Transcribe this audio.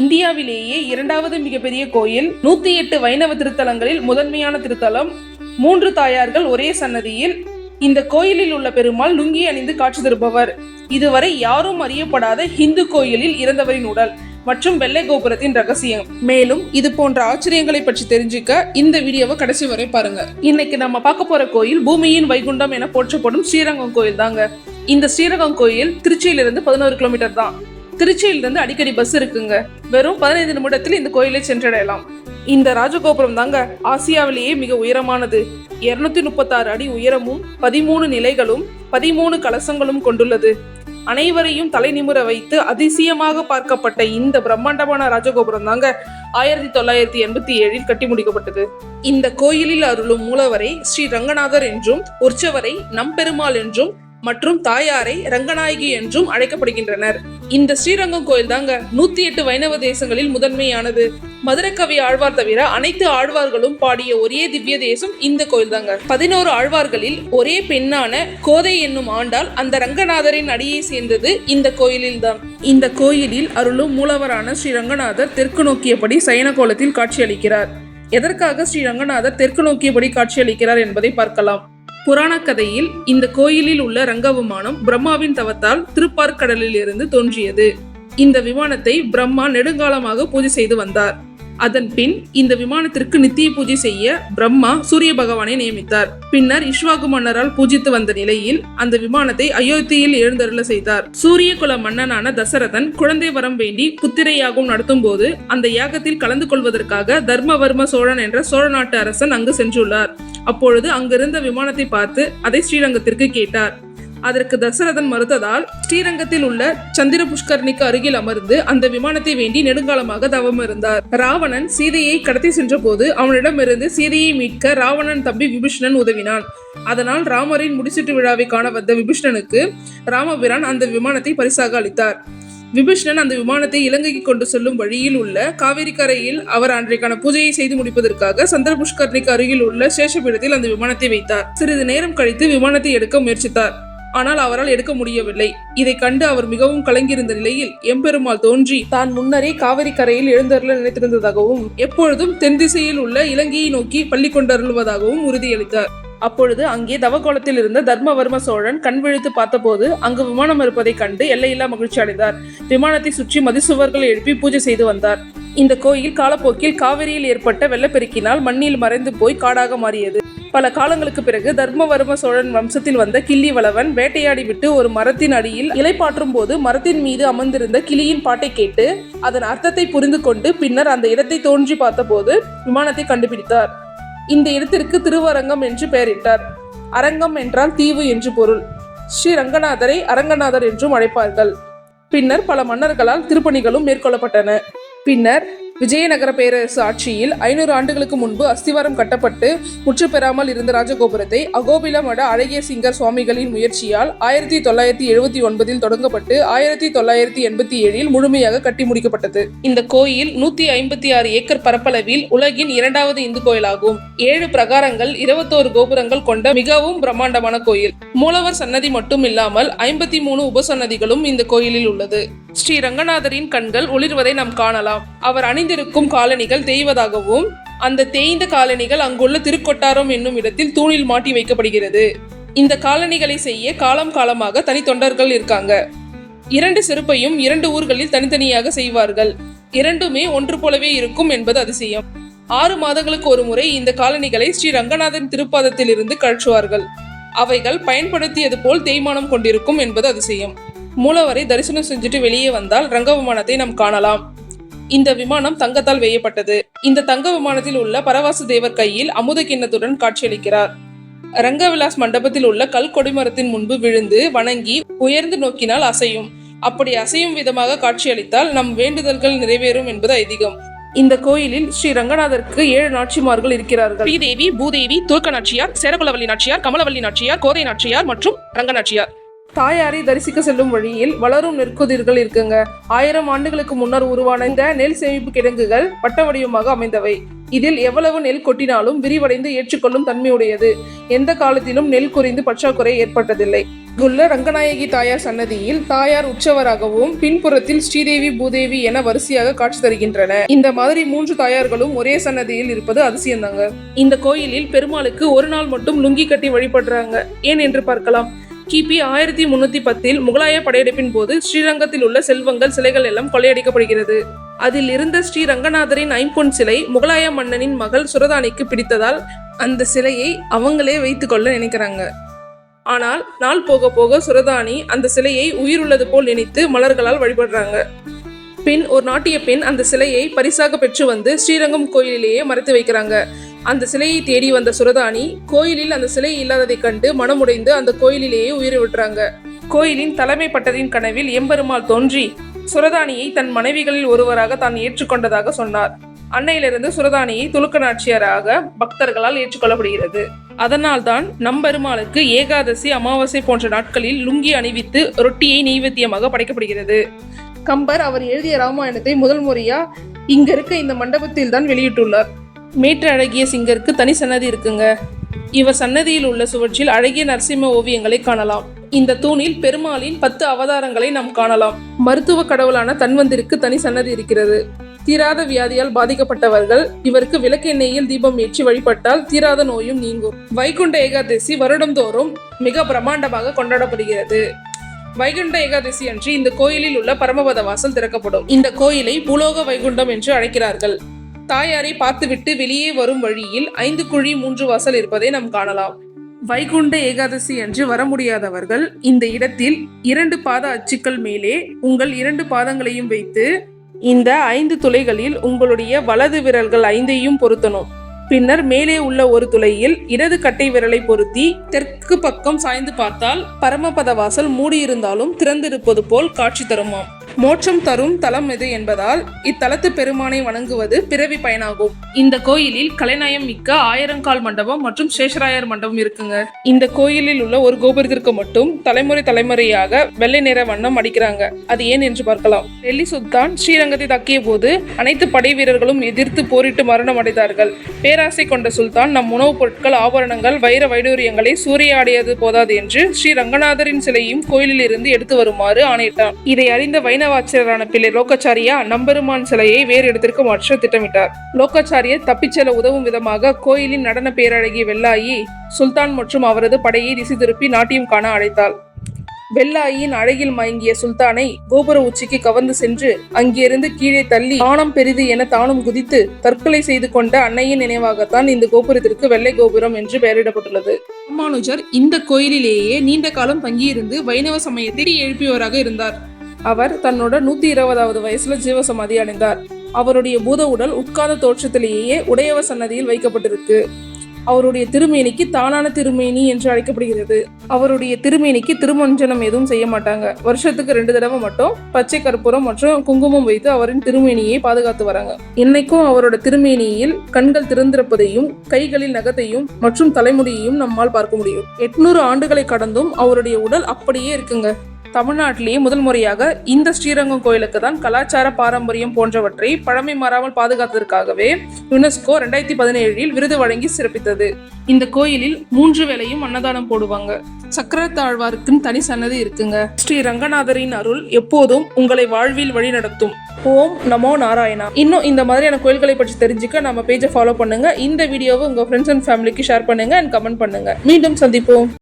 இந்தியாவிலேயே இரண்டாவது மிகப்பெரிய கோயில். நூத்தி எட்டு வைணவ திருத்தலங்களில் முதன்மையான திருத்தலம். மூன்று தாயார்கள் ஒரே சன்னதியில். இந்த கோயிலில் உள்ள பெருமாள் லுங்கி அணிந்து காட்சி தருபவர். இதுவரை யாரும் அறியப்படாத ஹிந்து கோயிலில் இறந்தவரின் உடல் மற்றும் வெள்ளை கோபுரத்தின் ரகசியம். மேலும் இது போன்ற ஆச்சரியங்களை பற்றி தெரிஞ்சுக்க இந்த வீடியோவை கடைசி வரை பாருங்க. இன்னைக்கு நம்ம பார்க்க போற கோயில் பூமியின் வைகுண்டம் என போற்றப்படும் ஸ்ரீரங்கம் கோயில் தாங்க இந்த ஸ்ரீரங்கம் கோயில் திருச்சியிலிருந்து பதினோரு கிலோமீட்டர் தான். திருச்சியிலிருந்து அடிக்கடி பஸ் இருக்குங்க. வெறும் பதினைந்து நிமிடத்தில் இந்த கோயிலை சென்றடையலாம். இந்த ராஜகோபுரம் தாங்க ஆசியாவிலேயே மிக உயரமானது. இருநூத்தி முப்பத்தாறு அடி உயரமும் பதிமூணு நிலைகளும் பதிமூணு கலசங்களும் கொண்டுள்ளது. அனைவரையும் தலை நிமிர வைத்து அதிசயமாக பார்க்கப்பட்ட இந்த பிரம்மாண்டமான ராஜகோபுரம் தாங்க ஆயிரத்தி தொள்ளாயிரத்தி எண்பத்தி ஏழில் கட்டி முடிக்கப்பட்டது. இந்த கோயிலில் அருளும் மூலவரை ஸ்ரீ ரங்கநாதர் என்றும் உற்சவரை நம்பெருமாள் என்றும் மற்றும் தாயாரை ரங்கநாயகி என்றும் அழைக்கப்படுகின்றனர். இந்த ஸ்ரீரங்கம் கோயில் தாங்க நூத்தி எட்டு வைணவ தேசங்களில் முதன்மையானது. மதுரக்கவி ஆழ்வார் தவிர அனைத்து ஆழ்வார்களும் பாடிய ஒரே திவ்ய தேசம் இந்த கோயில் தாங்க. பதினோரு ஆழ்வார்களில் ஒரே பெண்ணான கோதை என்னும் ஆண்டால் அந்த ரங்கநாதரின் அடியை சேர்ந்தது இந்த கோயிலில் தான். இந்த கோயிலில் அருளும் மூலவரான ஸ்ரீ ரங்கநாதர் தெற்கு நோக்கியபடி சயன கோலத்தில் காட்சியளிக்கிறார். எதற்காக ஸ்ரீ ரங்கநாதர் தெற்கு நோக்கியபடி காட்சியளிக்கிறார் என்பதை பார்க்கலாம். புராண கதையில் இந்த கோயிலில் உள்ள ரங்க விமானம் பிரம்மாவின் தவத்தால் திருப்பார்க்கடலில் இருந்து தோன்றியது. இந்த விமானத்தை பிரம்மா நெடுங்காலமாக பூஜை செய்து வந்தார். அதன் பின் இந்த விமானத்திற்கு நித்திய பூஜை செய்ய பிரம்மா சூரிய பகவானை நியமித்தார். பின்னர் இஷ்வாகு மன்னரால் பூஜித்து வந்த நிலையில் அந்த விமானத்தை அயோத்தியில் எழுந்தருள செய்தார். சூரிய குல மன்னனான தசரதன் குழந்தை வரம் வேண்டி புத்திர யாகம் நடத்தும் போது அந்த யாகத்தில் கலந்து கொள்வதற்காக தர்மவர்ம சோழன் என்ற சோழ நாட்டு அரசன் அங்கு சென்றுள்ளார். அப்பொழுது அங்கிருந்த விமானத்தை பார்த்து அதை ஸ்ரீரங்கத்திற்கு கேட்டார். அதற்கு தசரதன் மறுத்ததால் ஸ்ரீரங்கத்தில் உள்ள சந்திர புஷ்கரணிக்கு அருகில் அமர்ந்து அந்த விமானத்தை வேண்டி நெடுங்காலமாக தவம் இருந்தார் ராவணன் சீதையை கடத்தி சென்றபோது அவனிடமிருந்து சீதையை மீட்க ராவணன் தம்பி விபீஷணன் உதவினான். அதனால் ராமரின் முடிசூட்டு விழாவை காண வந்த விபீஷணனுக்கு ராமபிரான் அந்த விமானத்தை பரிசாக அளித்தார். விபீஷ்ணன் அந்த விமானத்தை இலங்கைக்கு கொண்டு செல்லும் வழியில் உள்ள காவேரி கரையில் அவர் அன்றைக்கான பூஜையை செய்து முடிப்பதற்காக சந்திர புஷ்கர்ணிக்கு அருகில் உள்ள சேஷபீடத்தில் அந்த விமானத்தை வைத்தார். சிறிது நேரம் கழித்து விமானத்தை எடுக்க முயற்சித்தார். ஆனால் அவரால் எடுக்க முடியவில்லை. இதை கண்டு அவர் மிகவும் கலங்கியிருந்த நிலையில் எம்பெருமாள் தோன்றி தான் முன்னரே காவிரி கரையில் எழுந்தருள நினைத்திருந்ததாகவும் எப்பொழுதும் தென் திசையில் உள்ள இலங்கையை நோக்கி பள்ளி கொண்டருள்வதாகவும் உறுதியளித்தார். அப்பொழுது அங்கே தவகோலத்தில் இருந்த தர்மவர்ம சோழன் கண் விழித்து பார்த்தபோது அங்கு விமானம் இருப்பதைக் கண்டு எல்லையில்லா மகிழ்ச்சி அடைந்தார். விமானத்தை சுற்றி மதிசுவர்கள் எழுப்பி பூஜை செய்து வந்தார். இந்த கோயில் காலப்போக்கில் காவிரியில் ஏற்பட்ட வெள்ளப்பெருக்கினால் மண்ணில் மறைந்து போய் காடாக மாறியது. பல காலங்களுக்கு பிறகு தர்மவர்ம சோழன் வம்சத்தில் வந்த கிள்ளி வளவன் வேட்டையாடி விட்டு ஒரு மரத்தின் அடியில் இலைப்பாற்றும் போது மரத்தின் மீது அமர்ந்திருந்த கிளியின் பாட்டை கேட்டு அதன் அர்த்தத்தை புரிந்து கொண்டு பின்னர் அந்த இடத்தை தோன்றி பார்த்தபோது விமானத்தை கண்டுபிடித்தார். இந்த இடத்திற்கு திருவரங்கம் என்று பெயரிட்டார். அரங்கம் என்றால் தீவு என்று பொருள். ஸ்ரீ ரங்கநாதரை அரங்கநாதர் என்றும் அழைப்பார்கள். பின்னர் பல மன்னர்களால் திருப்பணிகளும் மேற்கொள்ளப்பட்டன. பின்னர் விஜயநகர பேரரசு ஆட்சியில் ஐநூறு ஆண்டுகளுக்கு முன்பு அஸ்திவாரம் கட்டப்பட்டு முற்று பெறாமல் இருந்த ராஜகோபுரத்தை அகோபில மட அழகிய சிங்கர் சுவாமிகளின் முயற்சியால் ஆயிரத்தி தொள்ளாயிரத்தி எழுபத்தி ஒன்பதில் தொடங்கப்பட்டு ஆயிரத்தி தொள்ளாயிரத்தி எண்பத்தி ஏழில் முழுமையாக கட்டி முடிக்கப்பட்டது. இந்த கோயில் நூத்தி ஐம்பத்தி ஆறு ஏக்கர் பரப்பளவில் உலகின் இரண்டாவது இந்து கோயிலாகும். ஏழு பிரகாரங்கள் இருபத்தோரு கோபுரங்கள் கொண்ட மிகவும் பிரம்மாண்டமான கோயில். மூலவர் சன்னதி மட்டும் இல்லாமல் ஐம்பத்தி மூணு உபசன்னதிகளும் இந்த கோயிலில் உள்ளது. ஸ்ரீ ரங்கநாதரின் கண்கள் ஒளிர்வதை நாம் காணலாம். அவர் அணிந்திருக்கும் காலணிகள் தேய்வதாகவும் அந்த தேய்ந்த காலணிகள் அங்குள்ள திருக்கொட்டாரம் என்னும் இடத்தில் தூணில் மாட்டி வைக்கப்படுகிறது. இந்த காலணிகளை செய்ய காலம் காலமாக தனி தொண்டர்கள் இருக்காங்க. இரண்டு செருப்பையும் இரண்டு ஊர்களில் தனித்தனியாக செய்வார்கள். இரண்டுமே ஒன்று போலவே இருக்கும் என்பது அதிசயம். ஆறு மாதங்களுக்கு ஒரு முறை இந்த காலணிகளை ஸ்ரீ ரங்கநாதன் திருப்பாதத்தில் இருந்து கழற்றுவார்கள். அவைகள் பயன்படுத்தியது போல் தேய்மானம் கொண்டிருக்கும் என்பது அதிசயம். மூலவரை தரிசனம் செஞ்சுட்டு வெளியே வந்தால் ரங்க விமானத்தை நாம் காணலாம். இந்த விமானம் தங்கத்தால் வேயப்பட்டது. இந்த தங்க விமானத்தில் உள்ள பரவாசு தேவர் கையில் அமுத கிண்ணத்துடன் காட்சியளிக்கிறார். ரங்கவிலாஸ் மண்டபத்தில் உள்ள கல் கொடிமரத்தின் முன்பு விழுந்து வணங்கி உயர்ந்து நோக்கினால் அசையும். அப்படி அசையும் விதமாக காட்சியளித்தால் நம் வேண்டுதல்கள் நிறைவேறும் என்பது ஐதீகம். இந்த கோயிலில் ஸ்ரீ ரங்கநாதருக்கு ஏழு நாச்சிமார்கள் இருக்கிறார்கள். ஸ்ரீதேவி பூதேவி துர்க்க நாச்சியார் சேரகுலவல்லி நாச்சியார் கமலவல்லி நாச்சியார் கோதை நாச்சியார் மற்றும் ரங்கநாச்சியார். தாயாரை தரிசிக்க செல்லும் வழியில் வளரும் நெற்குதிர்கள் இருக்குங்க. ஆயிரம் ஆண்டுகளுக்கு முன்னர் உருவான இந்த நெல் சேமிப்பு கிடங்குகள் வட்ட வடிவமாக அமைந்தவை. இதில் எவ்வளவு நெல் கொட்டினாலும் விரிவடைந்து ஏற்றுக்கொள்ளும் தன்மையுடையது. எந்த காலத்திலும் நெல் குறைந்து பற்றாக்குறை ஏற்பட்டதில்லை. இங்குள்ள ரங்கநாயகி தாயார் சன்னதியில் தாயார் உற்சவராகவும் பின்புறத்தில் ஸ்ரீதேவி பூதேவி என வரிசையாக காட்சி தருகின்றன. இந்த மாதிரி மூன்று தாயார்களும் ஒரே சன்னதியில் இருப்பது அதிசயம்தாங்க. இந்த கோயிலில் பெருமாளுக்கு ஒரு நாள் மட்டும் லுங்கி கட்டி வழிபடுறாங்க. ஏன் என்று பார்க்கலாம். கிபி ஆயிரத்தி முன்னூத்தி பத்தில் முகலாய படையெடுப்பின் போது ஸ்ரீரங்கத்தில் உள்ள செல்வங்கள் சிலைகள் எல்லாம் கொள்ளையடிக்கப்படுகிறது. அதில் இருந்த ஸ்ரீ ரங்கநாதரின் ஐம்பொன் சிலை முகலாய மன்னனின் மகள் சுரதானிக்கு பிடித்ததால் அந்த சிலையை அவங்களே வைத்துக்கொள்ள நினைக்கிறாங்க. ஆனால் நாள் போக போக சுரதானி அந்த சிலையை உயிருள்ளது போல் நினைத்து மலர்களால் வழிபடுறாங்க. பின் ஒரு நாட்டிய பெண் அந்த சிலையை பரிசாக பெற்று வந்து ஸ்ரீரங்கம் கோயிலிலேயே மறைத்து வைக்கிறாங்க. அந்த சிலையை தேடி வந்த சுரதானி கோயிலில் அந்த சிலை இல்லாததைக் கண்டு மனமுடைந்து அந்த கோயிலிலேயே உயிரை விட்டுறாங்க. கோயிலின் தலைமை பட்டரின் கனவில் எம்பெருமாள் தோன்றி சுரதானியை தன் மனைவிகளில் ஒருவராக தான் ஏற்றுக்கொண்டதாக சொன்னார். அன்னையிலிருந்து சுரதானியை துலுக்க நாச்சியாராக பக்தர்களால் ஏற்றுக்கொள்ளப்படுகிறது. அதனால்தான் நம்பெருமாளுக்கு ஏகாதசி அமாவாசை போன்ற நாட்களில் லுங்கி அணிவித்து ரொட்டியை நெய்வேத்தியமாக படைக்கப்படுகிறது. கம்பர் அவர் எழுதிய ராமாயணத்தை முதல் முறையா இங்க இருக்க இந்த மண்டபத்தில் தான் வெளியிட்டுள்ளார். மீட்டர் அழகிய சிங்கருக்கு தனி சன்னதி இருக்குங்க. இவர் சன்னதியில் உள்ள சுவற்றில் அழகிய நரசிம்ம ஓவியங்களை காணலாம். இந்த தூணில் பெருமாளின் பத்து அவதாரங்களை நாம் காணலாம். மருத்துவ கடவுளான தன்வந்திற்கு தனி சன்னதி இருக்கிறது. தீராத வியாதியால் பாதிக்கப்பட்டவர்கள் இவருக்கு விளக்கெண்ணெயில் தீபம் ஏற்றி வழிபட்டால் தீராத நோயும் நீங்கும். வைகுண்ட ஏகாதசி வருடந்தோறும் மிக பிரம்மாண்டமாக கொண்டாடப்படுகிறது. வைகுண்ட ஏகாதசி அன்று இந்த கோயிலில் உள்ள பரமபத வாசல் திறக்கப்படும். இந்த கோயிலை பூலோக வைகுண்டம் என்று அழைக்கிறார்கள். தாயாரை பார்த்துவிட்டு வெளியே வரும் வழியில் ஐந்து குழி மூன்று வாசல் இருப்பதை நாம் காணலாம். வைகுண்ட ஏகாதசி அன்று வர முடியாதவர்கள் இந்த இடத்தில் இரண்டு பாத அச்சுக்கள் மேலே உங்கள் இரண்டு பாதங்களையும் வைத்து இந்த ஐந்து துளைகளில் உங்களுடைய வலது விரல்கள் ஐந்தையும் பொருத்தணும். பின்னர் மேலே உள்ள ஒரு துளையில் இடது கட்டை விரலை பொருத்தி தெற்கு பக்கம் சாய்ந்து பார்த்தால் பரமபத வாசல் மூடியிருந்தாலும் திறந்திருப்பது போல் காட்சி தருமாம். மோட்சம் தரும் தலம் எது என்பதால் இத்தலத்து பெருமானை வணங்குவது பிறவி பயனாகும். இந்த கோயிலில் கலைநயம் மிக்க ஆயிரங்கால் மண்டபம் மற்றும் சேஷராயர் மண்டபம் இருக்குங்க. இந்த கோயிலில் உள்ள ஒரு கோபுரத்திற்கு மட்டும் தலைமுறை தலைமுறையாக வெள்ளை நிற வண்ணம் அடிக்கிறாங்க. அது ஏன் என்று பார்க்கலாம். டெல்லி சுல்தான் ஸ்ரீரங்கத்தை தாக்கிய போது அனைத்து படை வீரர்களும் எதிர்த்து போரிட்டு மரணம் அடைந்தார்கள். பேராசை கொண்ட சுல்தான் நம் உணவுப் பொருட்கள் ஆபரணங்கள் வைர வைடூரியங்களை சூறையாடியது போதாது என்று ஸ்ரீ ரங்கநாதரின் சிலையும் கோயிலில் இருந்து எடுத்து வருமாறு ஆணையிட்டான். இதை அறிந்த வைணவாச்சாரியரான பிள்ளை லோகாச்சாரியா நம்பெருமான் சிலையை வேறு இடத்திற்கு மாற்ற திட்டமிட்டார். லோகாச்சாரியர் தப்பிச் செல்ல உதவும் விதமாக கோயிலின் நடன பேரழகி வெள்ளாயி சுல்தான் மற்றும் அவரது படையை திசை திருப்பி நாட்டியம் காண அழைத்தாள். வெள்ளாயின் அழகில் மயங்கிய சுல்தானை கோபுர உச்சிக்கு கவர்ந்து சென்று அங்கிருந்து கீழே தள்ளி ஆணம் பெரிது என தானும் குதித்து தற்கொலை செய்து கொண்ட அன்னையின் நினைவாகத்தான் இந்த கோபுரத்திற்கு வெள்ளை கோபுரம் என்று பெயரிடப்பட்டுள்ளது. ராமானுஜர் இந்த கோயிலிலேயே நீண்ட காலம் தங்கியிருந்து வைணவ சமயத்தை எழுப்பியவராக இருந்தார். அவர் தன்னோட நூத்தி இருபதாவது வயசுல ஜீவசமாதி அடைந்தார். அவருடைய பூத உடல் உட்கார்ந்த தோற்றத்திலேயே உடையவ சன்னதியில் வைக்கப்பட்டிருக்கு. அவருடைய திருமேனிக்கு தானான திருமேனி என்று அழைக்கப்படுகிறது. அவருடைய திருமேனிக்கு திருமஞ்சனம் எதுவும் செய்ய மாட்டாங்க. வருஷத்துக்கு ரெண்டு தடவை மட்டும் பச்சை கற்பூரம் மற்றும் குங்குமம் வைத்து அவரின் திருமேனியை பாதுகாத்து வராங்க. இன்னைக்கும் அவரோட திருமேனியில் கண்கள் திறந்திருப்பதையும் கைகளில் நகத்தையும் மற்றும் தலைமுடியையும் நம்மால் பார்க்க முடியும். எட்நூறு ஆண்டுகளை கடந்தும் அவருடைய உடல் அப்படியே இருக்குங்க. தமிழ்நாட்டிலேயே முதல் முறையாக இந்த ஸ்ரீரங்கம் கோயிலுக்கு தான் கலாச்சார பாரம்பரியம் போன்றவற்றை பழமை மாறாமல் பாதுகாத்ததற்காகவே யுனெஸ்கோ ரெண்டாயிரத்தி பதினேழில் விருது வழங்கி சிறப்பித்தது. இந்த கோயிலில் மூன்று வேளையும் அன்னதானம் போடுவாங்க. சக்கரத்தாழ்வாருக்குன்னு தனி சன்னதி இருக்குங்க. ஸ்ரீ ரங்கநாதரின் அருள் எப்போதும் உங்களை வாழ்வில் வழி நடத்தும். ஓம் நமோ நாராயணா. இன்னும் இந்த மாதிரியான கோயில்களை பற்றி தெரிஞ்சுக்க நம்ம பேஜை ஃபாலோ பண்ணுங்க. இந்த வீடியோவை உங்க ஃப்ரெண்ட்ஸ் அண்ட் ஃபேமிலிக்கு ஷேர் பண்ணுங்க அண்ட் கமெண்ட் பண்ணுங்க. மீண்டும் சந்திப்போம்.